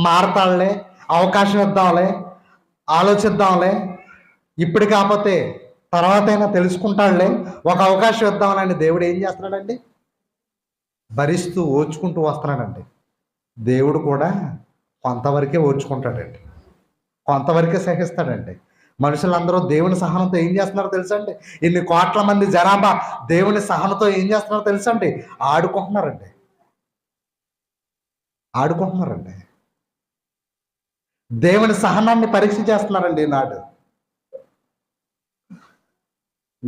మారతాడులే అవకాశం ఇద్దాంలే ఆలోచిద్దాంలే. ఇప్పుడు కాకపోతే తర్వాత అయినా తెలుసుకుంటాడులే ఒక అవకాశం ఇద్దామని దేవుడు ఏం చేస్తున్నాడండి? భరిస్తూ ఓర్చుకుంటూ వస్తున్నాడండి. దేవుడు కూడా కొంతవరకే ఓర్చుకుంటాడండి కొంతవరకే సహిస్తాడండి. మనుషులందరూ దేవుని సహనంతో ఏం చేస్తున్నారో తెలుసండి? ఇన్ని కోట్ల మంది జనాభా దేవుని సహనంతో ఏం చేస్తున్నారో తెలుసండి? ఆడుకుంటున్నారండి. ఆడుకుంటున్నారండి. దేవుని సహనాన్ని పరీక్ష చేస్తున్నారండి ఈనాడు.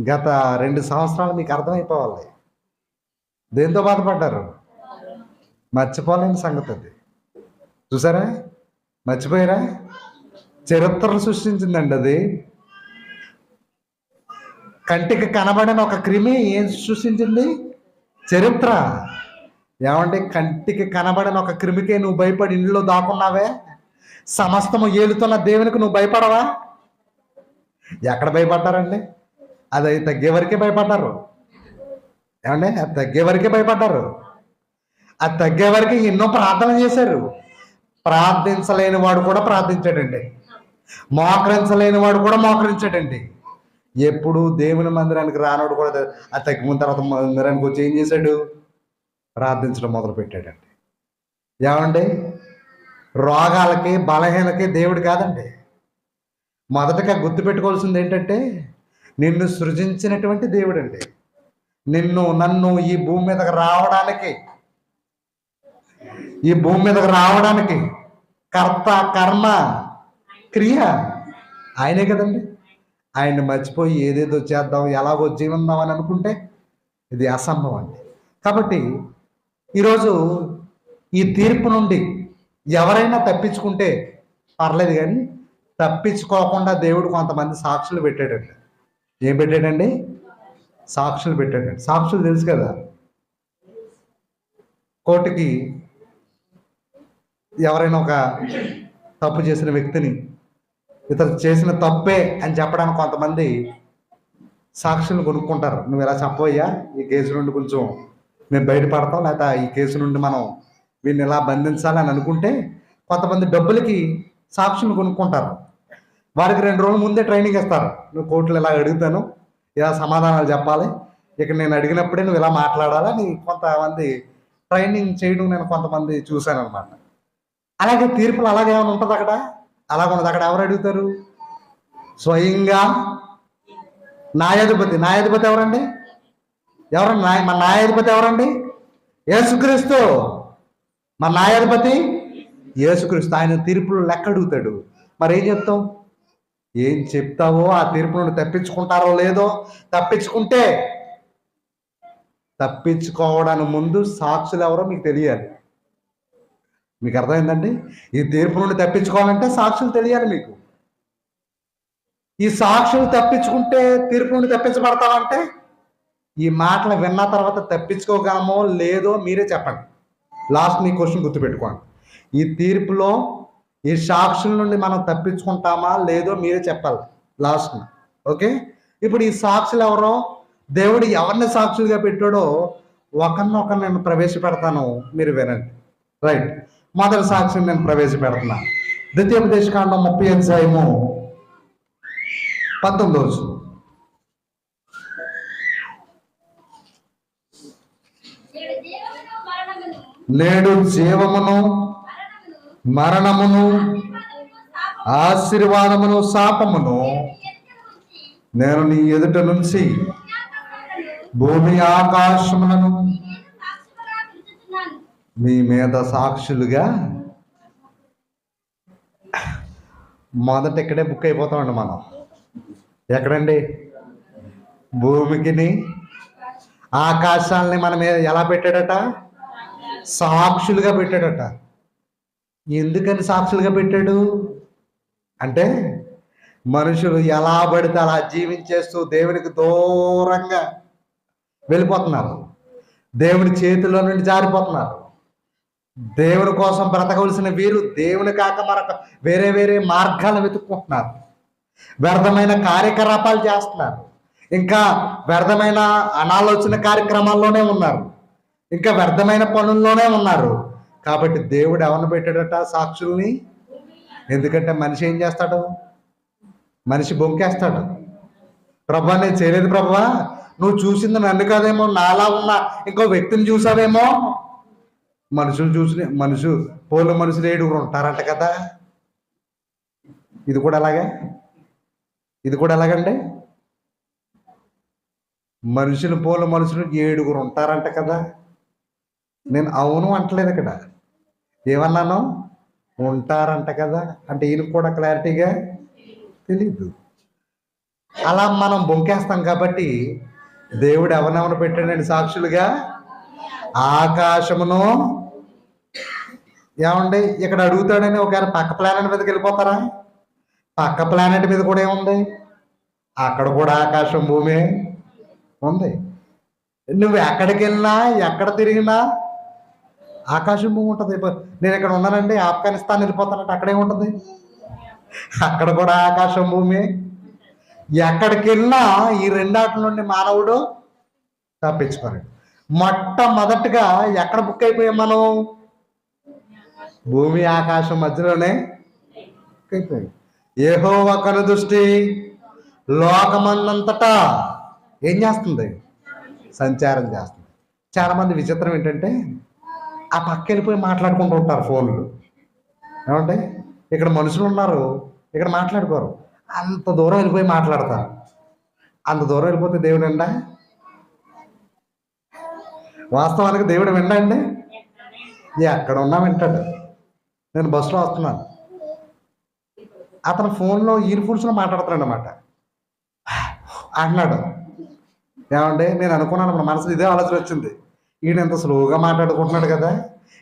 గత రెండు సంవత్సరాలు మీకు అర్థమైపోవాలి. దేంతో బాధపడ్డారు? మర్చిపోలేని సంగతి అది. చూసారా? మర్చిపోయారా? చరిత్రను సృష్టించిందండి అది. కంటికి కనబడిన ఒక క్రిమి ఏం సృష్టించింది? చరిత్ర. ఏమంటే కంటికి కనబడిన ఒక క్రిమికే నువ్వు భయపడి ఇంట్లో దాక్కున్నావే? సమస్తము ఏలుతున్న దేవునికి నువ్వు భయపడవా? ఎక్కడ భయపడ్డారండి? అది తగ్గేవరకే భయపడ్డారు. ఏమండి? అది తగ్గేవరకే భయపడ్డారు. అది తగ్గేవరకు ఎన్నో ప్రార్థన చేశారు. ప్రార్థించలేని వాడు కూడా ప్రార్థించాడండి. మోకరించలేని వాడు కూడా మోకరించాడండి. ఎప్పుడు దేవుని మందిరానికి రానోడు కూడా అది తగ్గిన తర్వాత మందిరానికి వచ్చి ఏం చేశాడు? ప్రార్థించడం మొదలు పెట్టాడండి ఏమండి? రోగాలకి బలహీనకి దేవుడు కాదండి. మొదటగా గుర్తుపెట్టుకోవాల్సింది ఏంటంటే నిన్ను సృజించినటువంటి దేవుడు అండి నిన్ను నన్ను ఈ భూమి మీదకి రావడానికి ఈ భూమి మీదకి రావడానికి కర్త కర్మ క్రియ ఆయనే కదండి. ఆయన్ని మర్చిపోయి ఏదేదో చేద్దాం ఎలాగో జీవిద్దాం అని అనుకుంటే ఇది అసంభవం అండి. కాబట్టి ఈరోజు ఈ తీర్పు నుండి ఎవరైనా తప్పించుకుంటే పర్లేదు కానీ తప్పించుకోకుండా దేవుడు కొంతమంది సాక్షులు పెట్టాడండి. ఏం పెట్టాడండి? సాక్షులు పెట్టాడండి. సాక్షులు తెలుసు కదా. కోర్టుకి ఎవరైనా ఒక తప్పు చేసిన వ్యక్తిని ఇతను చేసిన తప్పే అని చెప్పడానికి కొంతమంది సాక్షులు కొనుక్కుంటారు. నువ్వు ఇలా చెప్పవయ్యా? ఈ కేసు నుండి కొంచెం మేము బయటపడతాం లేదా ఈ కేసు నుండి మనం వీళ్ళని ఇలా బంధించాలని అనుకుంటే కొంతమంది డబ్బులకి సాక్షులు కొనుక్కుంటారు. వారికి రెండు రోజుల ముందే ట్రైనింగ్ ఇస్తారు. నువ్వు కోర్టులు ఇలా అడుగుతాను ఇలా సమాధానాలు చెప్పాలి. ఇక నేను అడిగినప్పుడే నువ్వు ఇలా మాట్లాడాలని కొంతమంది ట్రైనింగ్ చేయడం నేను కొంతమంది చూశాను అనమాట అలాగే తీర్పులు అలాగే ఏమైనా ఉంటుంది అక్కడ? అలాగ ఉండదు. అక్కడ ఎవరు అడుగుతారు? స్వయంగా న్యాయాధిపతి. న్యాయాధిపతి ఎవరండి? ఎవరండి మన న్యాయాధిపతి ఎవరండి? యేసుక్రీస్తు. మరి న్యాయాధిపతి యేసుక్రీస్తు. ఆయన తీర్పులు లెక్క అడుగుతాడు మరి ఏం చెప్తావు ఏం చెప్తావో ఆ తీర్పు నుండి తప్పించుకుంటారో లేదో తప్పించుకుంటే తప్పించుకోవడానికి ముందు సాక్షులు ఎవరో మీకు తెలియాలి. మీకు అర్థమైందండి? ఈ తీర్పు నుండి తప్పించుకోవాలంటే సాక్షులు తెలియాలి మీకు. ఈ సాక్షులు తప్పించుకుంటే తీర్పు నుండి తప్పించబడతామంటే ఈ మాటలు విన్న తర్వాత తప్పించుకోగలమో లేదో మీరే చెప్పండి. లాస్ట్ మీ క్వశ్చన్ గుర్తుపెట్టుకోండి. ఈ తీర్పులో ఈ సాక్షుల నుండి మనం తప్పించుకుంటామా? లేదో మీరే చెప్పాలి. Last okay? ఇప్పుడు ఈ సాక్షులు ఎవరో? దేవుడు ఎవరిని సాక్షులుగా పెట్టాడో ఒకరినొకరు నేను ప్రవేశపెడతాను. మీరు వినండి. రైట్. మొదటి సాక్షిని నేను ప్రవేశపెడుతున్నా. ద్వితీయోపదేశకాండం ముప్పై అధ్యాయము పంతొమ్మిది రోజు నేడు జీవమును మరణమును ఆశీర్వాదమును శాపమును నేను నీ ఎదుట నుంచి భూమి ఆకాశములను మీ మీద సాక్షులుగా మొదట ఇక్కడే బుక్ అయిపోతామండి మనం. ఎక్కడండి? భూమికిని ఆకాశాలని మన మీద ఎలా పెట్టాడట? సాక్షులుగా పెట్టాడట. ఎందుకని సాక్షులుగా పెట్టాడు? అంటే మనుషులు ఎలా పడితే అలా జీవించేస్తూ దేవునికి దూరంగా వెళ్ళిపోతున్నారు. దేవుని చేతిలో నుండి జారిపోతున్నారు. దేవుని కోసం బ్రతకవలసిన వీరు దేవుని కాక మరొక వేరే వేరే మార్గాలు వెతుక్కుంటున్నారు. వ్యర్థమైన కార్యకలాపాలు చేస్తున్నారు. ఇంకా వ్యర్థమైన అనాలోచన కార్యక్రమాల్లోనే ఉన్నారు. ఇంకా వ్యర్థమైన పనుల్లోనే ఉన్నారు. కాబట్టి దేవుడు ఎవరిని పెట్టాడట? సాక్షుల్ని? ఎందుకంటే మనిషి ఏం చేస్తాడు? మనిషి బొంకేస్తాడు. ప్రభా నేను చేయలేదు ప్రభా. నువ్వు చూసింది నన్ను కాదేమో నాలా ఉన్న. ఇంకో వ్యక్తిని చూసావేమో? మనుషులు చూసి మనుషు పోలు మనుషులు ఏడుగురు ఉంటారంట కదా. ఇది కూడా అలాగే? ఇది కూడా ఎలాగండి మనుషులు పోల మనుషులు ఏడుగురు ఉంటారంట కదా. నేను అవును అంటలేదు ఇక్కడ. ఏమన్నాను? ఉంటారంట కదా. అంటే ఈయనకు కూడా క్లారిటీగా తెలీదు. అలా మనం బొంకేస్తాం కాబట్టి దేవుడు ఎవరెవరు పెట్టాడండి సాక్షులుగా? ఆకాశమును. ఏమండి? ఇక్కడ అడుగుతాడని ఒకవేళ పక్క ప్లానెట్ మీదకి వెళ్ళిపోతారా? పక్క ప్లానెట్ మీద కూడా ఏముంది? అక్కడ కూడా ఆకాశం భూమి ఉంది. నువ్వు ఎక్కడికి వెళ్ళినా ఎక్కడ తిరిగినా ఆకాశం భూమి ఉంటుంది. ఇప్పుడు నేను ఇక్కడ ఉన్నానండి ఆఫ్ఘనిస్తాన్ వెళ్ళిపోతానంటే అక్కడే ఉంటుంది. అక్కడ కూడా ఆకాశం భూమి. ఎక్కడికి వెళ్ళినా ఈ రెండాటి నుండి మానవుడు తప్పించుకోలేడు. మొట్టమొదటిగా ఎక్కడ బుక్ అయిపోయాం మనం? భూమి ఆకాశం మధ్యలోనే బుక్ అయిపోయాం ఏహో ఒకరి దృష్టి లోకమన్నంతటా ఏం చేస్తుంది? సంచారం చేస్తుంది. చాలామంది విచిత్రం ఏంటంటే ఆ పక్క వెళ్ళిపోయి మాట్లాడుకుంటూ ఉంటారు ఫోన్లు. ఏమంటే ఇక్కడ మనుషులు ఉన్నారు. ఇక్కడ మాట్లాడుకోరు. అంత దూరం వెళ్ళిపోయి మాట్లాడతారు. అంత దూరం వెళ్ళిపోతే దేవుడు ఎండా వాస్తవానికి దేవుడు విన్నా అండి? ఎక్కడ ఉన్నా వింటాడు. నేను బస్సులో వస్తున్నాను. అతను ఫోన్లో ఇయర్ ఫోన్స్లో మాట్లాడుతున్నాడు అనమాట అంటున్నాడు. ఏమంటే నేను అనుకున్నాను మన ఇదే ఆలోచన వచ్చింది. ఈయన ఇంత స్లోగా మాట్లాడుకుంటున్నాడు కదా?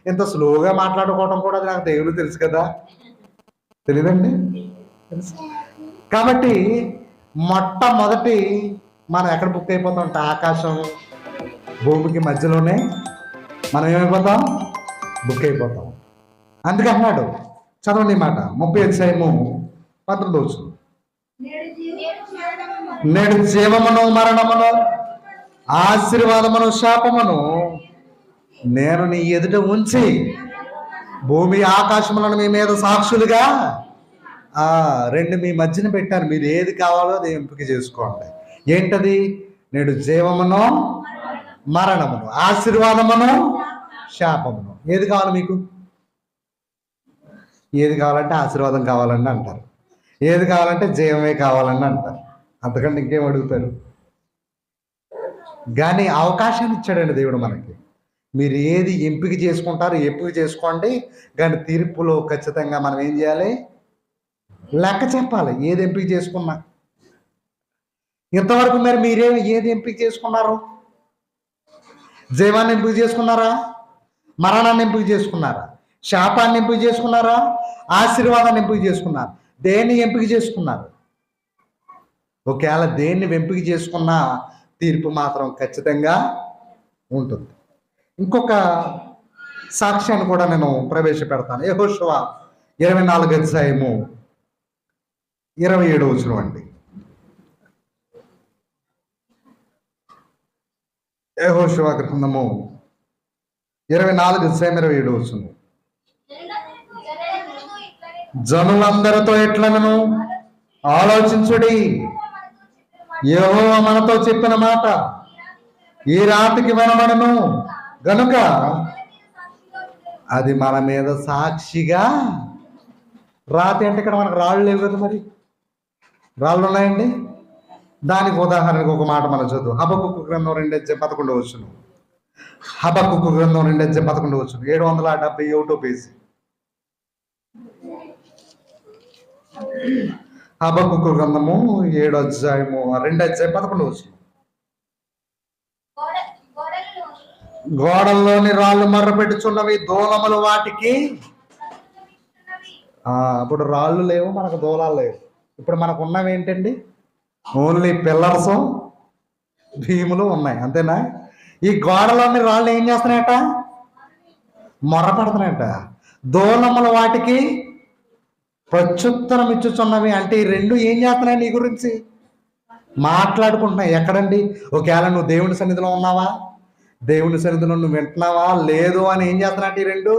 ఇంత స్లోగా మాట్లాడుకోవడం కూడా నాకు దేవుడు తెలుసు కదా? తెలియదండి కాబట్టి మొట్టమొదటి మనం ఎక్కడ బుక్ అయిపోతాం అంటే ఆకాశం భూమికి మధ్యలోనే మనం ఏమైపోతాం? బుక్ అయిపోతాం. అందుకే అన్నాడు చదవండి మాట. ముప్పై అధ్యాయము పంతొమ్మిది వచ్చు నేడు నేడు జీవమును మరణమును ఆశీర్వాదమును శాపమును నేను నీ ఎదుట ఉంచి భూమి ఆకాశములను మీ మీద సాక్షులుగా రెండు మీ మధ్యన పెట్టాను. మీరు ఏది కావాలో అది ఎంపిక చేసుకోండి. ఏంటది? నేడు జీవమును మరణమును ఆశీర్వాదమును శాపమును. ఏది కావాలి మీకు? ఏది కావాలంటే ఆశీర్వాదం కావాలండి అంటారు. ఏది కావాలంటే జీవమే కావాలండి అంటారు. అంతకంటే ఇంకేం అడుగుతారు? కానీ అవకాశాన్ని ఇచ్చాడండి దేవుడు మనకి. మీరు ఏది ఎంపిక చేసుకుంటారో ఎంపిక చేసుకోండి. కానీ తీర్పులో ఖచ్చితంగా మనం ఏం చేయాలి? లెక్క చెప్పాలి. ఏది ఎంపిక చేసుకున్నా. ఇంతవరకు మరి మీరే ఏది ఎంపిక చేసుకున్నారు? జీవాన్ని ఎంపిక చేసుకున్నారా? మరణాన్ని ఎంపిక చేసుకున్నారా? శాపాన్ని ఎంపిక చేసుకున్నారా? ఆశీర్వాదాన్ని ఎంపిక చేసుకున్నారు. దేన్ని ఎంపిక చేసుకున్నారు? ఒకవేళ దేన్ని ఎంపిక చేసుకున్నా తీర్పు మాత్రం ఖచ్చితంగా ఉంటుంది. ఇంకొక సాక్ష్యాన్ని కూడా నేను ప్రవేశపెడతాను. యహోశివ ఇరవై నాలుగు అధ్యాయము ఇరవై ఏడు వచ్చిన అండి. యహోశివ గ్రంథము ఇరవై నాలుగు అధ్యాయం ఇరవై ఏడు వచ్చిన జనులందరితో ఎట్లనను? ఆలోచించుడి. యహో మనతో చెప్పిన మాట. ఈ రాతికి వినబడను. గనుక అది మన మీద సాక్షిగా రాతి అంటే ఇక్కడ మనకు రాళ్ళు లేవు కదా మరి? రాళ్ళు ఉన్నాయండి? దానికి ఉదాహరణకు ఒక మాట మనం చదువు. హబకుక్కు గ్రంథం రెండెచ్చే పదకొండు వచ్చును హబకుక్కు గ్రంథం రెండెచ్చే పదకొండు వచ్చును ఏడు వందల డెబ్బై ఒకటో పేజీ. హబకుక్కు గ్రంథము ఏడు అధ్యాయము రెండు అధ్యాయం పదకొండు వచ్చును గోడల్లోని రాళ్ళు మర్ర పెట్టుచున్నవి దూలములు వాటికి. అప్పుడు రాళ్ళు లేవు మనకు దూలాలు లేవు. ఇప్పుడు మనకు ఉన్నవి ఏంటండి? ఓన్లీ పిల్లర్స్ భీములు ఉన్నాయి అంతేనా? ఈ గోడలోని రాళ్ళు ఏం చేస్తున్నాయట? మొర్ర పడుతున్నాయట దూలములు వాటికి ప్రత్యుత్తరం ఇచ్చుచున్నవి. అంటే ఈ రెండు ఏం చేస్తున్నాయి నీ గురించి? మాట్లాడుకుంటున్నాయి. ఎక్కడండి? ఒకవేళ నువ్వు దేవుని సన్నిధిలో ఉన్నావా? దేవుని సన్నిధిలో నువ్వు వింటున్నావా? లేదు అని ఏం చేస్తున్నట్టు ఈ రెండు?